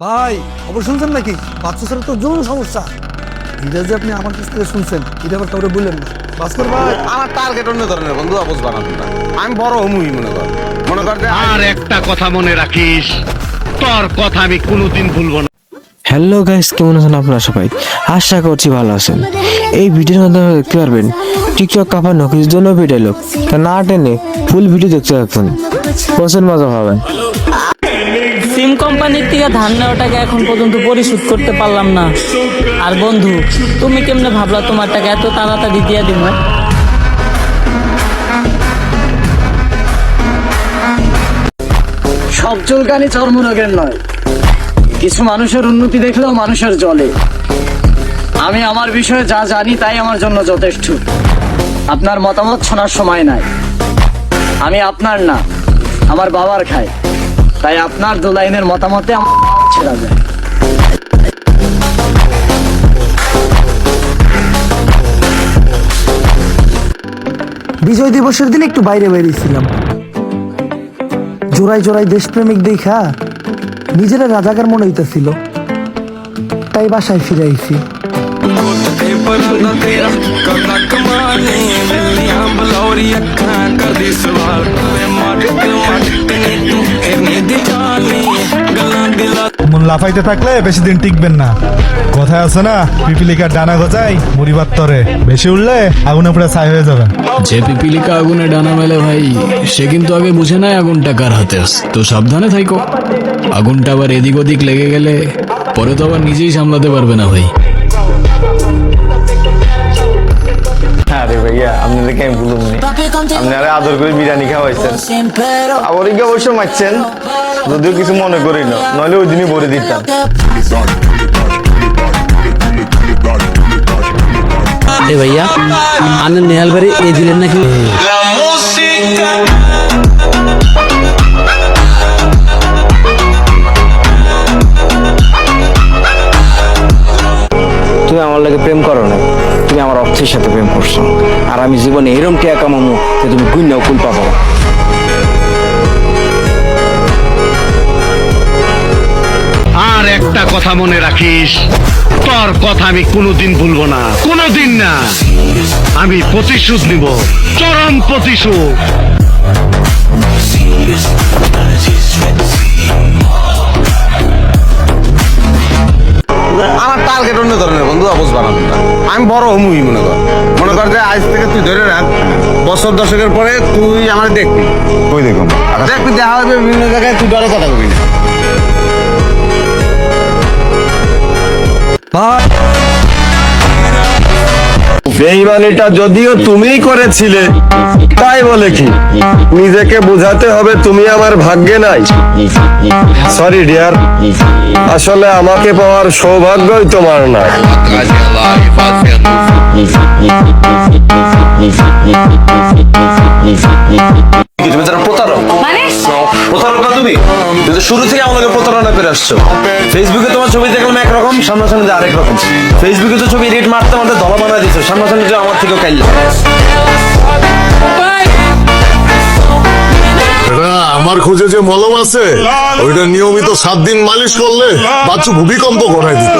ভাই খবর শুনছেন নাকি? বাচ্চা ছেলে তো যৌন সমস্যা। এটা যে আপনি আমার কাছ থেকে শুনছেন এটা আবার কাউরে বললেন না। ভাস্কর ভাই আমার টার্গেট অন্য ধরনের বন্ধু বানাবেন না। আমি বড় হমুই মনে কর। মনে কর যে আর একটা কথা মনে রাখিস তোর কথা আমি কোনোদিন ভুলবো না। হ্যালো গাইস কেমন আছেন আপনারা সবাই? আশা করছি ভালো আছেন। এই ভিডিওর মাধ্যমে দেখতে পারবেন টিকটক কাপা নকির জন্য ভিডিও লোক তা না টেনে ফুল ভিডিও দেখতে থাকুন। প্রচুর মজা পাবেন। সিম কোম্পানির থেকে ধান নেওয়া টাকা এখন পর্যন্ত পরিশোধ করতে পারলাম না। আর বন্ধু, তুমি কেমনে ভাবলা তোমার টাকা এত তাড়াতাড়ি দিয়ে দিব? সব চুলকানি চর্মরোগের নয়। কিছু মানুষের উন্নতি দেখলেও মানুষের জলে। আমি আমার বিষয়ে যা জানি তাই আমার জন্য যথেষ্ট। আপনার মতামত শোনার সময় নাই। আমি আপনার না, আমার বাবার খাই তাই আপনার দু লাইনের মতামতে আমার ছেড়া যায় বিজয় দিবসের দিন একটু বাইরে বেরিয়েছিলাম। জোড়াই জোড়াই দেশপ্রেমিক দেখা নিজেরা রাজাকার মনে হইতেছিল। তাই বাসায় ফিরে আইছি। লাফাইতে থাকলে বেশি দিন টিকবেন না। কথায় আছে না পিপিলিকার ডানা গজাই মুড়িবার তরে। বেশি উঠলে আগুনে পুরো ছাই হয়ে যাবে। যে পিপিলিকা আগুনে ডানা মেলে ভাই, সে কিন্তু আগে বুঝে নাই আগুনটা কার হাতে আছে। তো সাবধানে থাইকো। আগুনটা আবার এদিক ওদিক লেগে গেলে পরে তো আবার নিজেই সামলাতে পারবে না ভাই। আপনারা আদর করে বিরিয়ানি খাওয়াইছেন। আবার অবশ্য মারছেন যদিও কিছু মনে করি না নইলে ওই দিনই ভরে দিতাম। এ ভাইয়া আনের নেহাল বাড়ি এ দিলেন নাকি? তুমি আমার লাগে প্রেম করো না। তুমি আমার অর্থের সাথে প্রেম করছ। আর আমি জীবনে এরম টিয়া কামামো যে তুমি গুন্যাও কুল পাবো। আর একটা কথা মনে রাখিস তোর কথা আমি কোনোদিন ভুলবো না কোনোদিন না। আমি প্রতিশোধ নিব চরম প্রতিশোধ। আমার টার্গেট অন্য ধরনের বন্ধু বানাবেন না আমি বড় হমুই মনে কর। মনে কর যে আজ থেকে তুই ধরে রাখ বছর দশকের পরে তুই আমার দেখবি। ওই দেখুন দেখবি দেখা হবে বিভিন্ন জায়গায় তুই ডরে কথা কবি না। ভাই। বেইমানিটা যদিও তুমিই করেছিলে, তাই বলে কি? নিজেকে বোঝাতে হবে তুমি আমার ভাগ্যে নাই। সরি ডিয়ার আসলে আমাকে পাওয়ার সৌভাগ্যই তোমার না শুরু থেকে আমাদের প্রতারণা করে আসছো। ফেসবুকে তোমার ছবি দেখলাম একরকম, সামনাসামনি আরেক রকম। ফেসবুকে তো ছবি এডিট মারতে মারতে দলা বানা দিচ্ছ সামনাসামনি আমার থেকেও কাইল। আমার খোঁজে যে মলম আছে, ওইটা নিয়মিত সাত দিন মালিশ করলে বাচ্চু ভূমিকম্প করাই দিত।